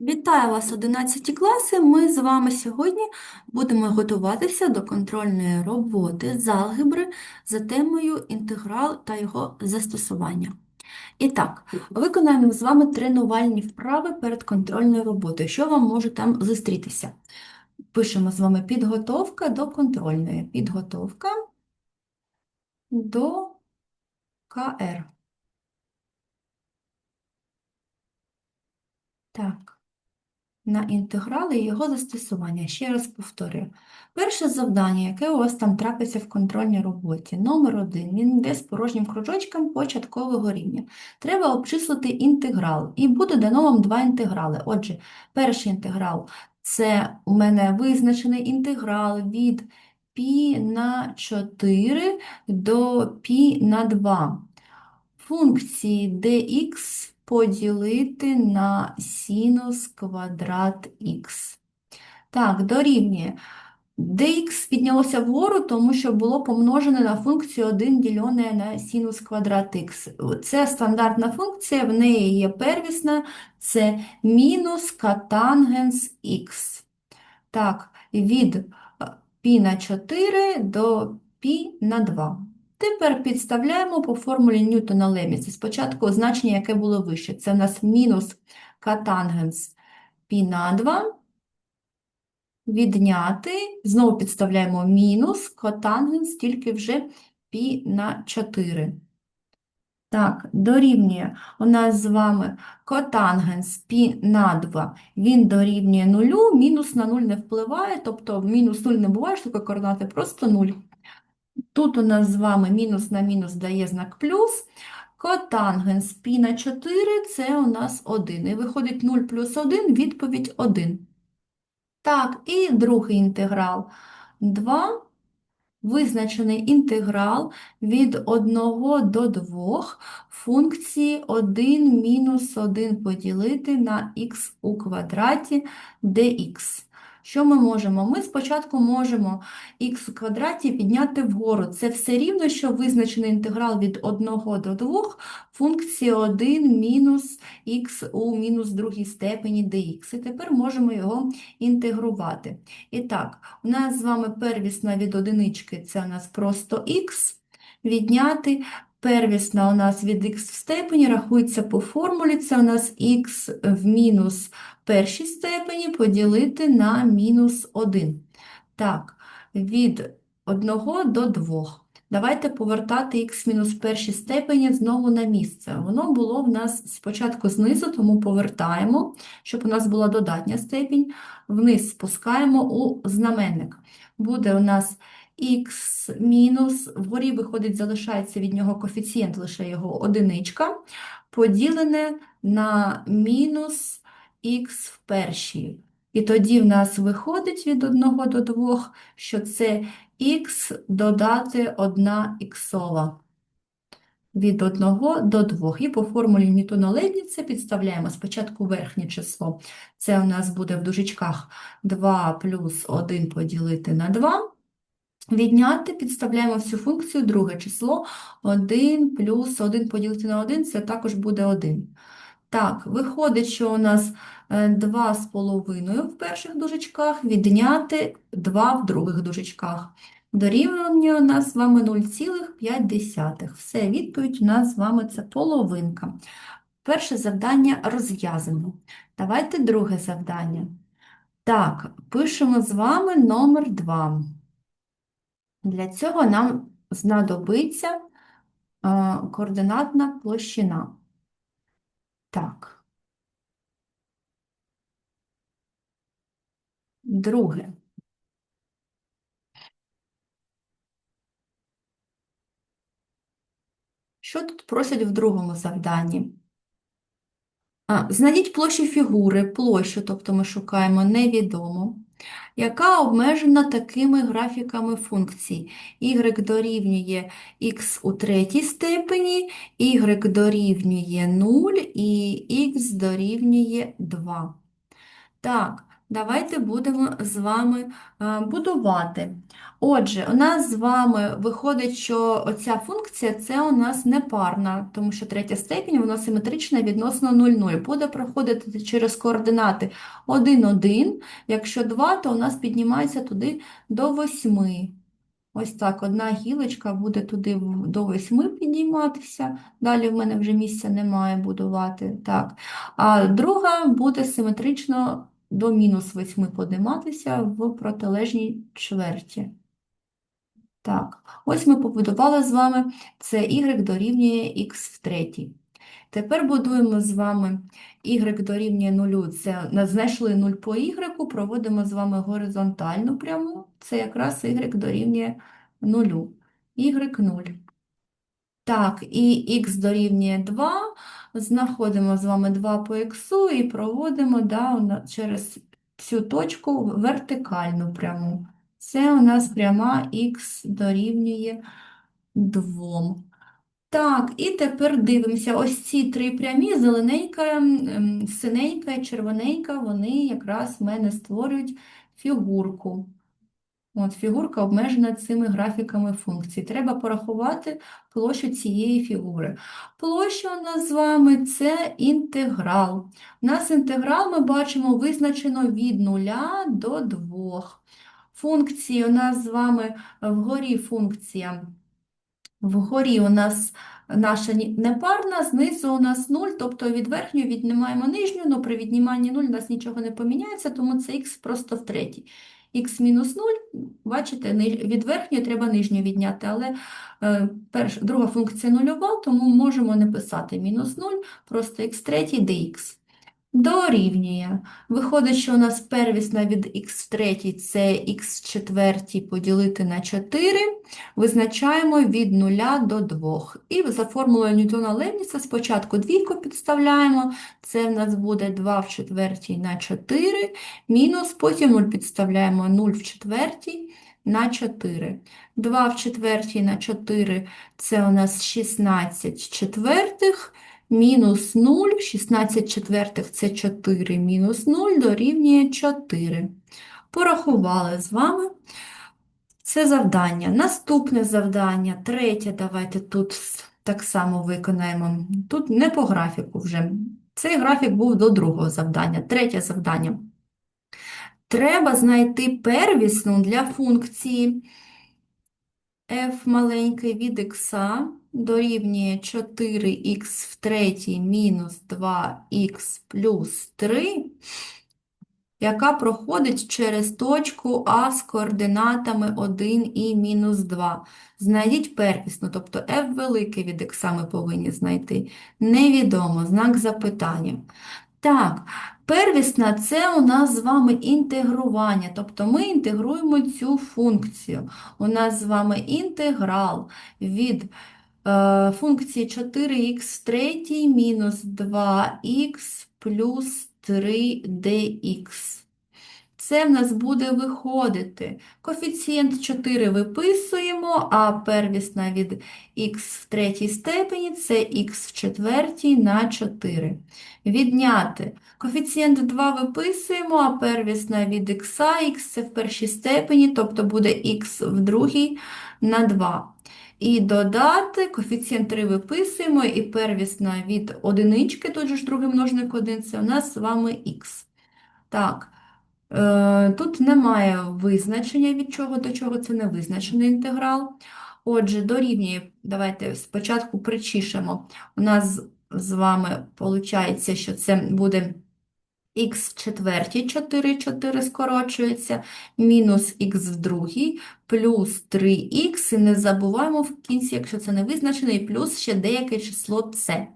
Вітаю вас, 11 класи. Ми з вами сьогодні будемо готуватися до контрольної роботи з алгебри за темою інтеграл та його застосування. І так, виконаємо з вами тренувальні вправи перед контрольною роботою. Що вам може там зустрітися? Пишемо з вами підготовка до контрольної. Підготовка до КР. Так на інтеграли і його застосування. Ще раз повторюю. Перше завдання, яке у вас там трапиться в контрольній роботі, номер один, він йде з порожнім кружочком початкового рівня. Треба обчислити інтеграл, і буде дано вам два інтеграли. Отже, перший інтеграл це у мене визначений інтеграл від π на 4 до π на 2. Функції dx поділити на синус квадрат х. Так, дорівнює. dx піднялося вгору, тому що було помножене на функцію 1 ділене на синус квадрат х. Це стандартна функція, в неї є первісна, це мінус катангенс х. Так, від π на 4 до π на 2. Тепер підставляємо по формулі Ньютона Леміса. Спочатку значення, яке було вище. Це у нас мінус катангенс пі на 2. Відняти, знову підставляємо мінус котангенс, тільки вже пі на 4. Так, дорівнює у нас з вами котангенс пі на 2. Він дорівнює нулю, мінус на 0 не впливає, тобто мінус 0 не буває, що таке координати просто 0. Тут у нас з вами мінус на мінус дає знак плюс. Котангенс π на 4 це у нас 1. І виходить 0 плюс 1, відповідь 1. Так, і другий інтеграл 2. Визначений інтеграл від 1 до 2 функції 1 мінус 1 поділити на х у квадраті dx. Що ми можемо? Ми спочатку можемо х у квадраті підняти вгору. Це все рівно, що визначений інтеграл від 1 до 2 функції 1 мінус х у мінус другій степені dx. І тепер можемо його інтегрувати. І так, у нас з вами первісна від одинички це у нас просто х, відняти. Первісна у нас від х в степені рахується по формулі, це у нас х в мінус першій степені поділити на мінус 1. Так, від 1 до 2. Давайте повертати х мінус першій степені знову на місце. Воно було в нас спочатку знизу, тому повертаємо, щоб у нас була додатня степінь. Вниз спускаємо у знаменник. Буде у нас х мінус, вгорі виходить, залишається від нього коефіцієнт, лише його одиничка, поділене на мінус х в першій. І тоді в нас виходить від 1 до 2, що це х додати 1 іксова. Від 1 до 2. І по формулі Ньютона Лейбніца підставляємо спочатку верхнє число. Це у нас буде в дужечках 2 плюс 1 поділити на 2. Відняти, підставляємо всю функцію, друге число 1 плюс 1 поділити на 1, це також буде 1. Так, виходить, що у нас 2,5 в перших дужечках, відняти 2 в других дужечках. Дорівнює у нас з вами 0,5. Все, відповідь у нас з вами це половинка. Перше завдання розв'язано. Давайте друге завдання. Так, пишемо з вами номер 2. Для цього нам знадобиться координатна площина. Так. Друге. Що тут просять в другому завданні? А, знайдіть площу фігури, площу, тобто ми шукаємо невідомо, яка обмежена такими графіками функцій. y дорівнює x у третій степені, y дорівнює 0 і x дорівнює 2. Так, Давайте будемо з вами е, будувати. Отже, у нас з вами виходить, що оця функція це у нас непарна, тому що третя степінь вона симетрична відносно 0,0. Буде проходити через координати 1, 1. Якщо 2, то у нас піднімається туди до 8. Ось так, одна гілочка буде туди до 8 підніматися. Далі в мене вже місця немає будувати. Так. А друга буде симетрично до мінус 8 подиматися в протилежній чверті. Так, ось ми побудували з вами це y дорівнює x в третій. Тепер будуємо з вами y дорівнює 0, це знайшли 0 по y, проводимо з вами горизонтальну пряму, це якраз y дорівнює 0, y 0. Так, і х дорівнює 2, знаходимо з вами 2 по х і проводимо да, через цю точку вертикальну пряму. Це у нас пряма х дорівнює 2. Так, і тепер дивимося, ось ці три прямі, зелененька, синенька і червоненька, вони якраз в мене створюють фігурку. От, фігурка обмежена цими графіками функцій. Треба порахувати площу цієї фігури. Площа у нас з вами це інтеграл. У нас інтеграл ми бачимо визначено від 0 до 2. Функції у нас з вами вгорі функція. Вгорі у нас наша непарна, знизу у нас 0, тобто від верхньої віднімаємо нижню, але при відніманні 0 у нас нічого не поміняється, тому це х просто в третій. Х мінус 0, бачите, від верхньої треба нижню відняти, але е, перш, друга функція нульова, тому можемо не писати мінус 0, просто х третій dx. Дорівнює. Виходить, що у нас первісна від х в третій це х в четвертій поділити на 4. Визначаємо від 0 до 2. І за формулою Ньютона Лейбніца спочатку двійку підставляємо. Це в нас буде 2 в четвертій на 4, мінус, потім 0 підставляємо 0 в четвертій на 4. 2 в четвертій на 4 – це у нас 16 четвертих, мінус 0, 16 четвертих – це 4, мінус 0 дорівнює 4. Порахували з вами. Це завдання. Наступне завдання, третє, давайте тут так само виконаємо. Тут не по графіку вже. Цей графік був до другого завдання. Третє завдання. Треба знайти первісну для функції f маленький від x дорівнює 4х в третій мінус 2х плюс 3 яка проходить через точку А з координатами 1 і мінус 2. Знайдіть первісну, тобто f велике від х ми повинні знайти. Невідомо, знак запитання. Так, первісна – це у нас з вами інтегрування, тобто ми інтегруємо цю функцію. У нас з вами інтеграл від функції 4х в третій мінус 2х плюс 3dx. Це в нас буде виходити. Коефіцієнт 4 виписуємо, а первісна від х в третій степені це х в четвертій на 4. Відняти. Коефіцієнт 2 виписуємо, а первісна від х, х це в першій степені, тобто буде х в другій на 2. І додати, коефіцієнт 3 виписуємо, і первісна від одинички, тут же ж другий множник 1, це у нас з вами х. Так, е, тут немає визначення, від чого до чого, це не визначений інтеграл. Отже, дорівнює, давайте спочатку причишемо. У нас з вами виходить, що це буде х в четвертій, 4, 4 скорочується, мінус х в другій, плюс 3х, і не забуваємо в кінці, якщо це не визначений, плюс ще деяке число c.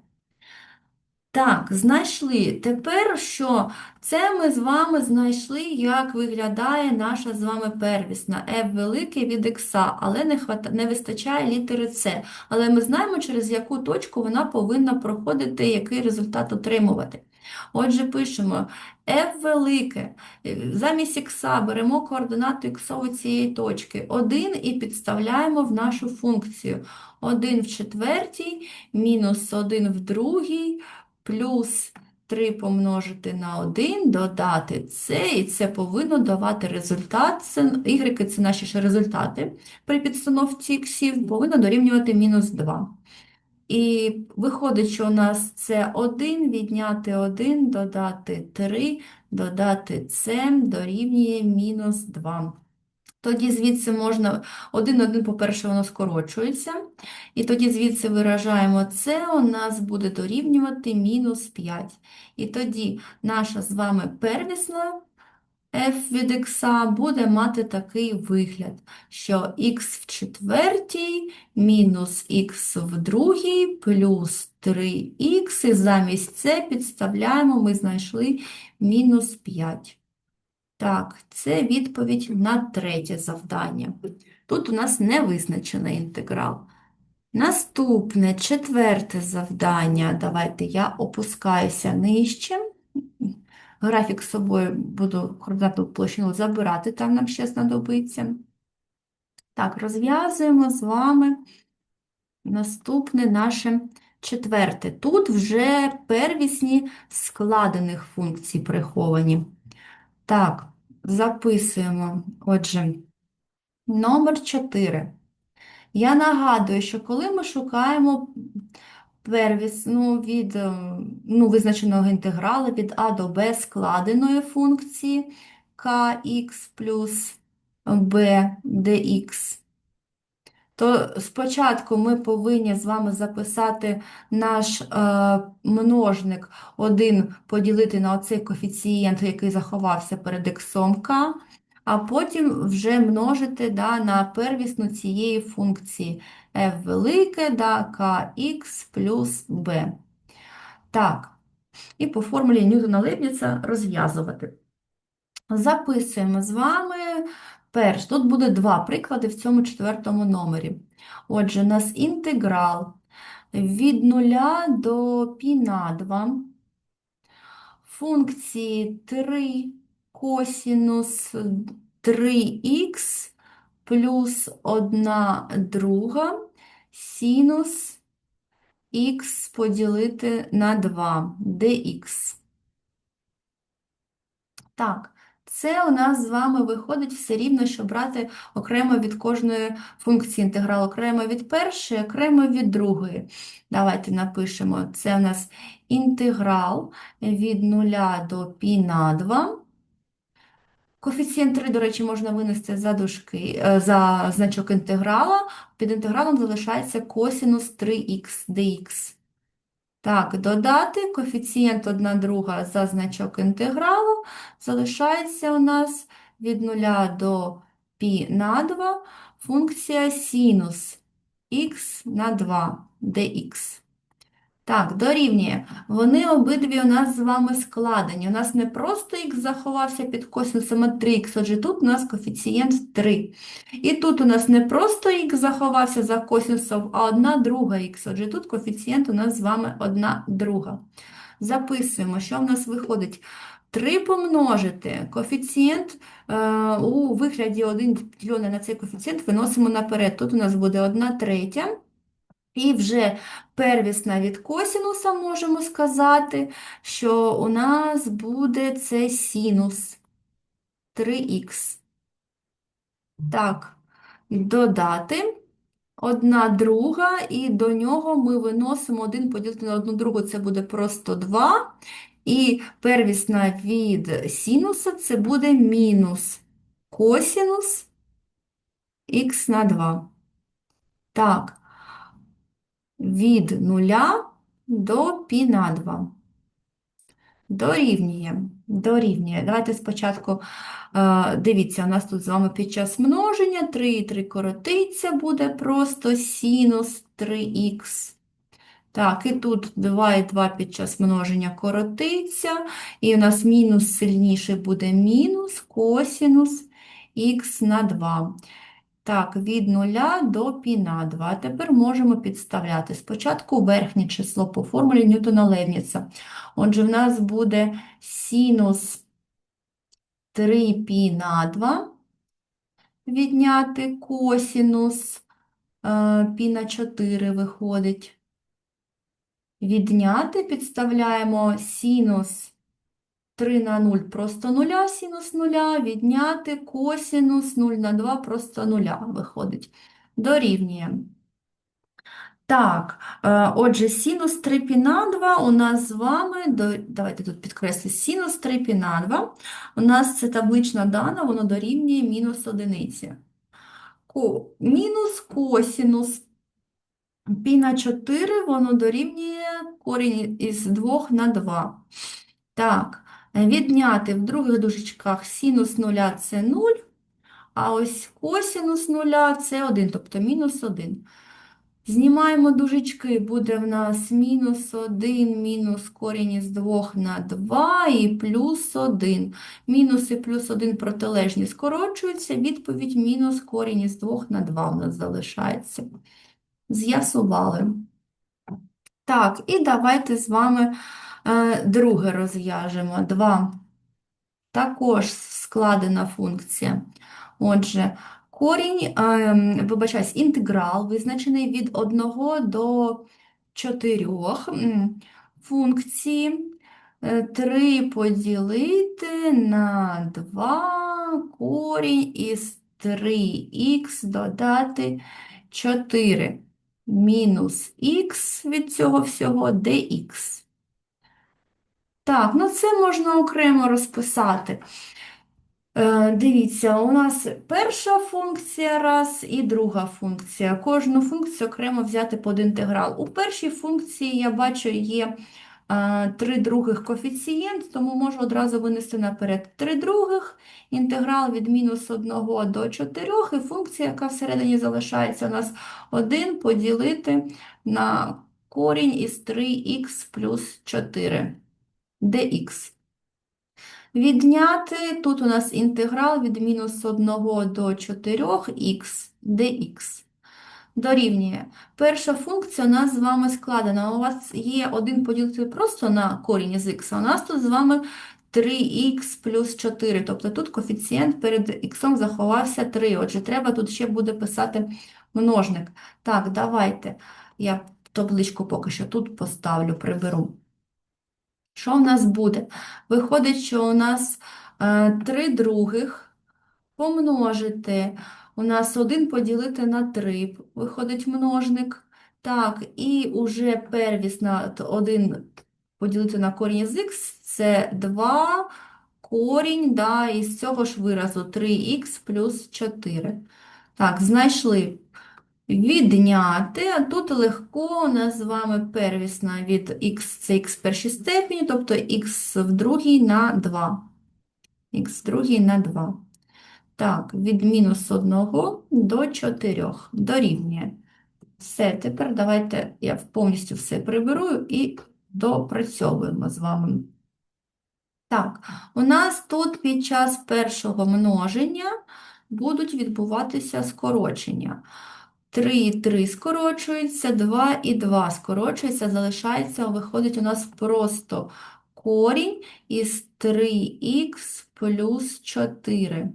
Так, знайшли. Тепер що? Це ми з вами знайшли, як виглядає наша з вами первісна f велике від x, але не, хвата... не вистачає літери c. Але ми знаємо, через яку точку вона повинна проходити, який результат отримувати. Отже, пишемо f велике, е, замість х беремо координату х цієї точки 1 і підставляємо в нашу функцію. 1 в четвертій мінус 1 в другій плюс 3 помножити на 1, додати це, і це повинно давати результат. Це, y – це наші ще результати при підстановці іксів, повинно дорівнювати мінус 2. І виходить, що у нас це 1, відняти 1, додати 3, додати це дорівнює мінус 2. Тоді звідси можна, 1, 1, по-перше, воно скорочується. І тоді звідси виражаємо це, у нас буде дорівнювати мінус 5. І тоді наша з вами первісна f від x буде мати такий вигляд, що x в четвертій мінус x в другій плюс 3х, і замість це підставляємо, ми знайшли мінус 5. Так, це відповідь на третє завдання. Тут у нас не визначений інтеграл. Наступне, четверте завдання. Давайте я опускаюся нижче. Графік з собою буду координатну площину забирати, там нам ще знадобиться. Так, розв'язуємо з вами наступне наше четверте. Тут вже первісні складених функцій приховані. Так, записуємо. Отже, номер 4. Я нагадую, що коли ми шукаємо первісну від е, ну, визначеного інтегралу від а до b складеної функції kx плюс b dx, то спочатку ми повинні з вами записати наш е, множник 1 поділити на оцей коефіцієнт, який заховався перед іксом k, а потім вже множити да, на первісну цієї функції f велике да, kx плюс b. Так, і по формулі Ньютона Лейбніца розв'язувати. Записуємо з вами перш. Тут буде два приклади в цьому четвертому номері. Отже, у нас інтеграл від 0 до π на 2 функції 3 косінус 3х плюс 1 друга синус х поділити на 2 dx. Так, це у нас з вами виходить все рівно, що брати окремо від кожної функції інтеграл, окремо від першої, окремо від другої. Давайте напишемо, це у нас інтеграл від 0 до π на 2. Коефіцієнт 3, до речі, можна винести за дужки, е, за значок інтеграла. Під інтегралом залишається косінус 3х dx. Так, додати коефіцієнт 1 друга за значок інтегралу залишається у нас від 0 до π на 2 функція синус х на 2 dx. Так, дорівнює. Вони обидві у нас з вами складені. У нас не просто х заховався під косинусом 3х, отже тут у нас коефіцієнт 3. І тут у нас не просто х заховався за косинусом, а 1 друга х. Отже, тут коефіцієнт у нас з вами 1 друга. Записуємо, що в нас виходить. 3 помножити коефіцієнт е, у вигляді 1 ділений на цей коефіцієнт виносимо наперед. Тут у нас буде 1 третя. І вже первісна від косінуса можемо сказати, що у нас буде це синус 3х. Так, додати одна друга, і до нього ми виносимо 1 поділити на одну другу, це буде просто 2. І первісна від синуса це буде мінус косінус х на 2. Так від 0 до π на 2. Дорівнює. Дорівнює. Давайте спочатку, е, дивіться, у нас тут з вами під час множення 3 і 3 коротиться, буде просто синус 3х. Так, і тут 2 і 2 під час множення коротиться, і у нас мінус сильніший буде мінус косінус х на 2. Так, від 0 до π на 2. А тепер можемо підставляти. Спочатку верхнє число по формулі Ньютона Левніца. Отже, в нас буде синус 3π на 2, відняти косінус е, π на 4 виходить. Відняти підставляємо синус 3 на 0 просто 0, синус 0, відняти косинус 0 на 2 просто 0 виходить. Дорівнює. Так, е, отже, синус 3 пі на 2 у нас з вами, давайте тут підкреслю, синус 3 пі на 2, у нас це таблична дана, воно дорівнює мінус одиниці. Ко, мінус косинус пі на 4, воно дорівнює корінь із 2 на 2. Так, відняти в других дужечках синус 0 – це 0, а ось косинус 0 – це 1, тобто мінус 1. Знімаємо дужечки, буде в нас мінус 1, мінус корінь із 2 на 2 і плюс 1. Мінус і плюс 1 протилежні скорочуються, відповідь мінус корінь із 2 на 2 у нас залишається. З'ясували. Так, і давайте з вами друге розв'яжемо. 2. Також складена функція. Отже, корінь, ем, вибачаюсь, інтеграл визначений від 1 до 4 функції 3 поділити на 2 корінь із 3х додати 4 мінус х від цього всього dx. Так, ну це можна окремо розписати. Е, Дивіться, у нас перша функція раз і друга функція. Кожну функцію окремо взяти під інтеграл. У першій функції я бачу є е, три других коефіцієнт, тому можу одразу винести наперед три других, інтеграл від мінус 1 до 4, і функція, яка всередині залишається, у нас 1 поділити на корінь із 3х плюс 4 dx. Відняти, тут у нас інтеграл від мінус 1 до 4х dx. Дорівнює. Перша функція у нас з вами складена. У вас є 1 поділити просто на корінь із х, а у нас тут з вами 3х плюс 4. Тобто тут коефіцієнт перед х заховався 3. Отже, треба тут ще буде писати множник. Так, давайте. Я табличку поки що тут поставлю, приберу. Що в нас буде? Виходить, що у нас е, 3 других помножити. У нас 1 поділити на 3, виходить множник. Так, і уже первісна 1 поділити на корінь з х, це 2 корінь, да, із цього ж виразу 3х плюс 4. Так, знайшли. Відняти, а тут легко у нас з вами первісна від х це х в першій степені, тобто х в другій на 2. х в другій на 2. Так, від мінус 1 до 4 дорівнює. Все, тепер давайте я повністю все приберу і допрацьовуємо з вами. Так, у нас тут під час першого множення будуть відбуватися скорочення. 3 і 3 скорочується, 2 і 2 скорочується, залишається, виходить у нас просто корінь із 3х плюс 4.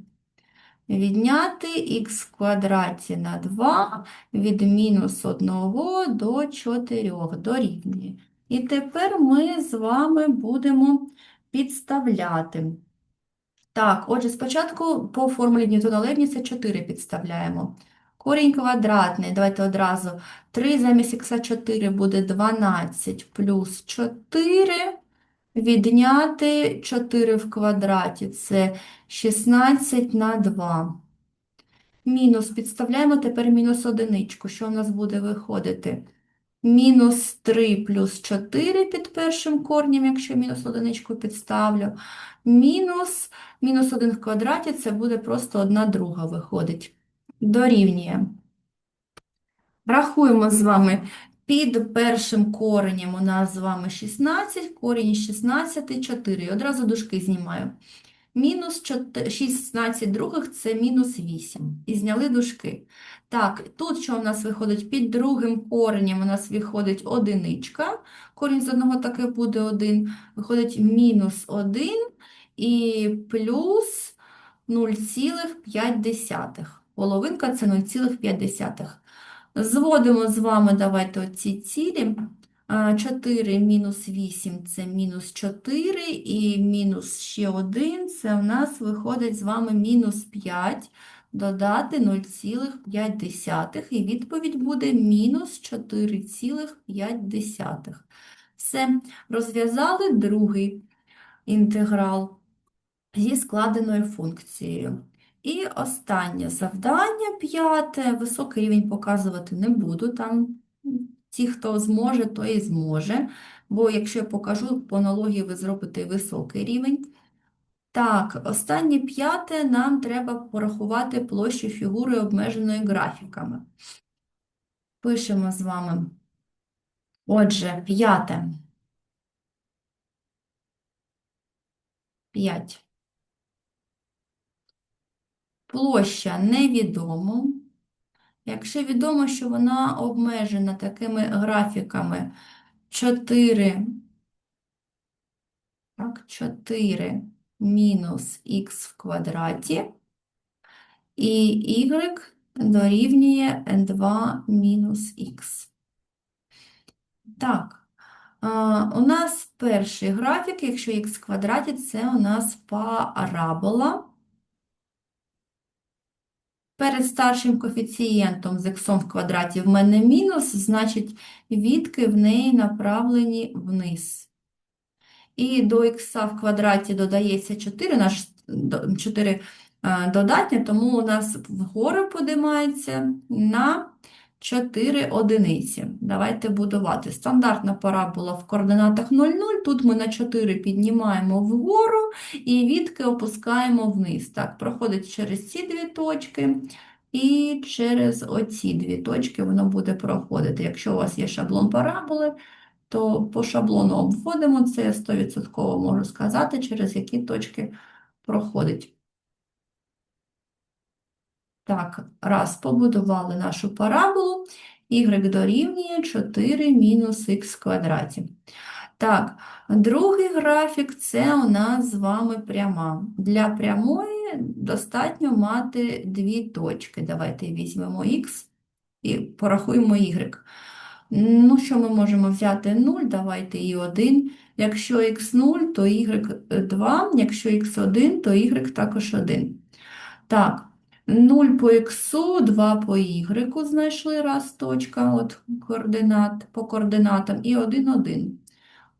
Відняти х в квадраті на 2 від мінус 1 до 4 дорівнює. І тепер ми з вами будемо підставляти. Так, отже, спочатку по формулі Ньютона Лейбніца 4 підставляємо. Корінь квадратний, давайте одразу. 3 замість х 4 буде 12 плюс 4. Відняти 4 в квадраті це 16 на 2. Мінус, підставляємо тепер мінус одиничку. Що в нас буде виходити? Мінус 3 плюс 4 під першим корнем, якщо мінус одиничку підставлю. Мінус, мінус 1 в квадраті, це буде просто 1 друга виходить. Дорівнює. Рахуємо з вами. Під першим коренем у нас з вами 16, корінь із 16 – 4. Одразу дужки знімаю. Мінус 4 16 других – це мінус 8. І зняли дужки. Так, тут що у нас виходить? Під другим коренем у нас виходить одиничка. Корінь з одного таки буде 1. Виходить мінус 1 і плюс 0,5. Половинка – це 0,5. Зводимо з вами, давайте оці цілі. 4 мінус 8 це мінус 4, і мінус ще 1 це у нас виходить з вами мінус 5, додати 0,5, і відповідь буде мінус 4,5. Все, розв'язали другий інтеграл зі складеною функцією. І останнє завдання, п'яте, високий рівень показувати не буду, там ті, хто зможе, той і зможе, бо якщо я покажу по аналогії, ви зробите високий рівень. Так, останнє п'яте нам треба порахувати площу фігури обмеженої графіками. Пишемо з вами. Отже, п'яте. 5. Площа невідомо. Якщо відомо, що вона обмежена такими графіками 4, так, 4 мінус х в квадраті, і y дорівнює 2 мінус х. Так, у нас перший графік, якщо х в квадраті, це у нас парабола. Перед старшим коефіцієнтом з х в квадраті в мене мінус, значить відки в неї направлені вниз. І до х в квадраті додається 4, наш 4 додатнє, тому у нас вгору подимається на 4 одиниці. Давайте будувати. Стандартна парабола в координатах 0, 0. Тут ми на 4 піднімаємо вгору і відки опускаємо вниз. Так, проходить через ці дві точки. І через оці дві точки воно буде проходити. Якщо у вас є шаблон параболи, то по шаблону обводимо це, я 100% можу сказати, через які точки проходить. Так, раз, побудували нашу параболу, y дорівнює 4 мінус х квадраті. Так, другий графік це у нас з вами пряма. Для прямої достатньо мати дві точки. Давайте візьмемо х і порахуємо y. Ну, що ми можемо взяти 0, давайте і 1. Якщо х 0, то y 2, якщо х 1, то y також 1. Так, 0 по х, 2 по y знайшли раз точка от координат, по координатам і 1, 1.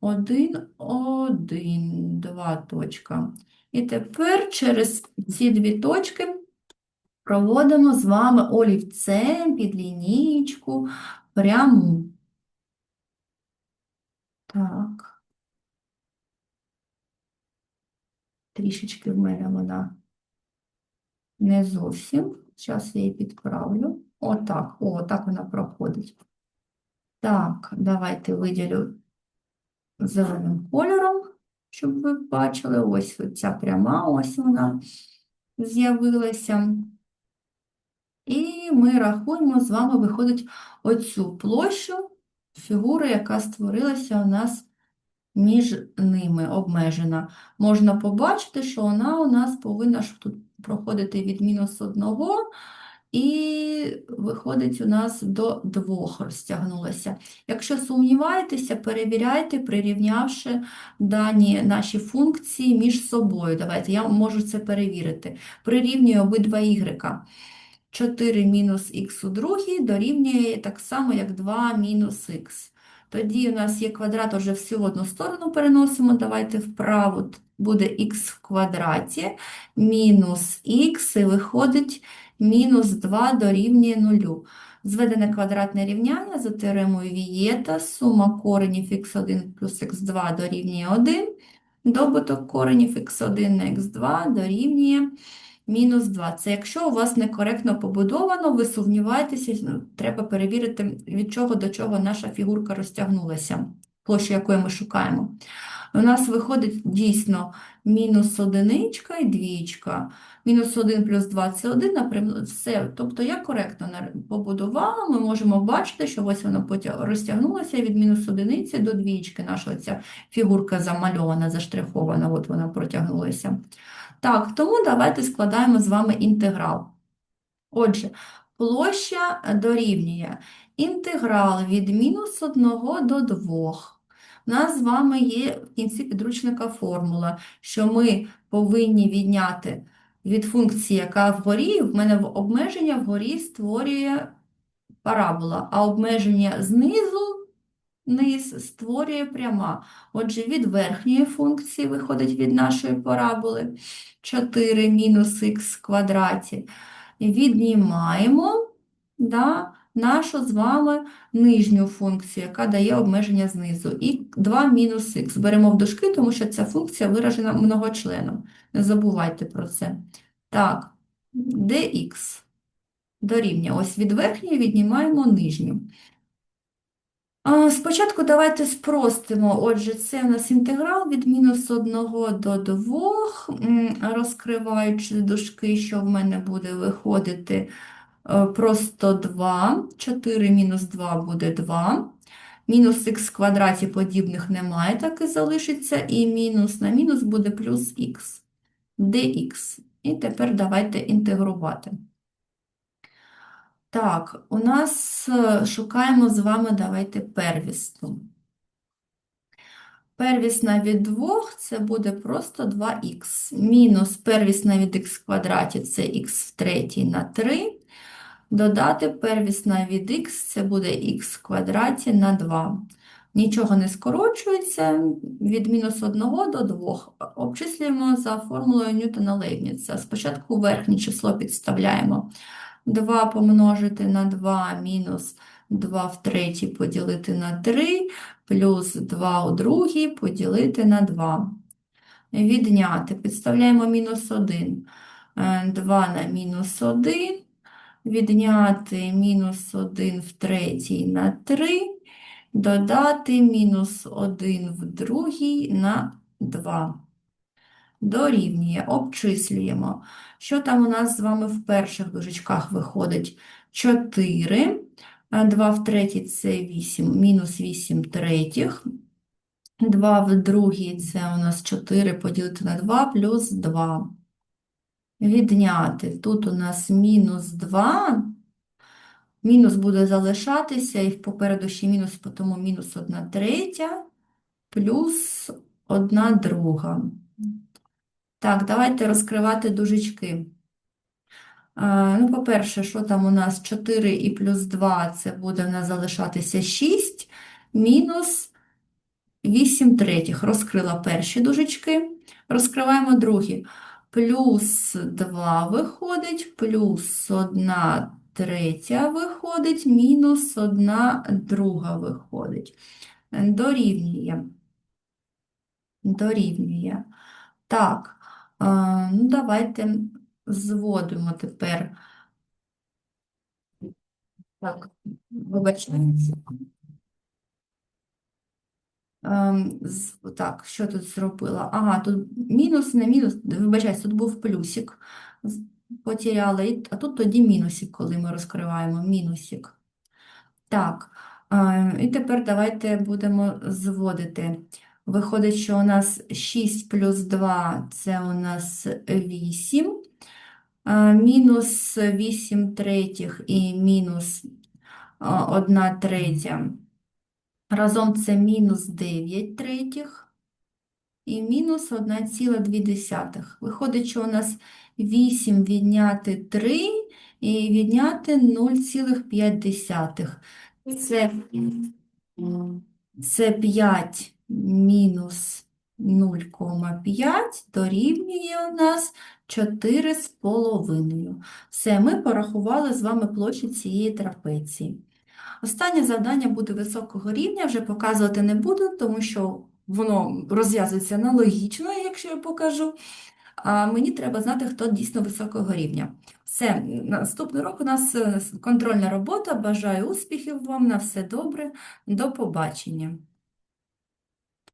1, 1, 2 точка. І тепер через ці дві точки проводимо з вами олівцем під лінійку пряму. Так. Трішечки в мене вона не зовсім. Зараз я її підправлю. Отак, о, так вона проходить. Так, давайте виділю зеленим кольором, щоб ви бачили. Ось ця пряма, ось вона з'явилася. І ми рахуємо, з вами виходить оцю площу фігури, яка створилася у нас між ними обмежена. Можна побачити, що вона у нас повинна ж тут проходити від мінус 1 і виходить у нас до 2 розтягнулася. Якщо сумніваєтеся, перевіряйте, прирівнявши дані наші функції між собою. Давайте я можу це перевірити. Прирівнюю обидва y. 4 мінус х у другій дорівнює так само, як 2 мінус х. Тоді у нас є квадрат, вже всю одну сторону переносимо. Давайте вправо буде х в квадраті мінус х, і виходить мінус 2 дорівнює 0. Зведене квадратне рівняння за теоремою Вієта, сума коренів х1 плюс х2 дорівнює 1, добуток коренів х1 на х2 дорівнює мінус 2. Це якщо у вас некоректно побудовано, ви сумніваєтеся, ну, треба перевірити, від чого до чого наша фігурка розтягнулася, площу якої ми шукаємо. У нас виходить дійсно мінус одиничка і двічка. Мінус 1 плюс 2 це 1, наприклад, все. Тобто я коректно побудувала, ми можемо бачити, що ось воно потім розтягнулося від мінус одиниці до двічки. Наша ця фігурка замальована, заштрихована, от вона протягнулася. Так, тому давайте складаємо з вами інтеграл. Отже, площа дорівнює Інтеграл від мінус 1 до 2. У нас з вами є в кінці підручника формула, що ми повинні відняти від функції, яка вгорі, в мене обмеження вгорі створює парабола, а обмеження знизу низ створює пряма. Отже, від верхньої функції виходить від нашої параболи 4 мінус х квадраті. Віднімаємо да, нашу з вами нижню функцію, яка дає обмеження знизу. І 2 мінус х. Беремо в дужки, тому що ця функція виражена многочленом. Не забувайте про це. Так, dx дорівнює. Ось від верхньої віднімаємо нижню. Спочатку давайте спростимо. Отже, це у нас інтеграл від мінус 1 до 2, М, розкриваючи дужки, що в мене буде виходити е, просто 2. 4 мінус 2 буде 2. Мінус х квадраті подібних немає, так і залишиться. І мінус на мінус буде плюс х. dx. І тепер давайте інтегрувати. Так, у нас е, шукаємо з вами, давайте первісну. Первісна від 2 це буде просто 2х. Мінус первісна від х квадраті це х в третій на 3. Додати первісна від х це буде х в квадраті на 2. Нічого не скорочується від мінус 1 до 2. Обчислюємо за формулою Ньютона-Лейбніца. Спочатку верхнє число підставляємо. 2 помножити на 2 мінус 2 в третій поділити на 3, плюс 2 у другій поділити на 2. Відняти. Підставляємо мінус 1. 2 на мінус 1. Відняти мінус 1 в третій на 3. Додати мінус 1 в другій на 2. Дорівнює, обчислюємо. Що там у нас з вами в перших дужечках виходить? 4, 2 в третій – це 8, мінус 8 третіх. 2 в другій – це у нас 4 поділити на 2 плюс 2. Відняти. Тут у нас мінус 2. Мінус буде залишатися, і попереду ще мінус, тому мінус 1 третя плюс 1 друга. Так, давайте розкривати дужечки. Ну, по-перше, що там у нас 4 і плюс 2, це буде в нас залишатися 6, мінус 8 третіх. Розкрила перші дужечки, розкриваємо другі. Плюс 2 виходить, плюс 1 третя виходить, мінус 1 друга виходить. Дорівнює. Дорівнює. Так, а, ну давайте зводимо тепер. Так, вибачаюся. Ем, Так, що тут зробила? Ага, тут мінус на мінус, вибачаюсь, тут був плюсик, потеряла, а тут тоді мінусик, коли ми розкриваємо мінусик. Так, е, і тепер давайте будемо зводити. Виходить, що у нас 6 плюс 2 – це у нас 8, е, мінус 8 третіх і мінус 1 третя. Разом це мінус 9 третіх і мінус 1,2. Виходить, що у нас 8 відняти 3 і відняти 0,5. Це, це 5 мінус 0,5 дорівнює у нас 4,5. Все, ми порахували з вами площу цієї трапеції. Останнє завдання буде високого рівня, вже показувати не буду, тому що воно розв'язується аналогічно, якщо я покажу. А мені треба знати, хто дійсно високого рівня. Все, наступний рок у нас е, контрольна робота. Бажаю успіхів вам, на все добре, до побачення.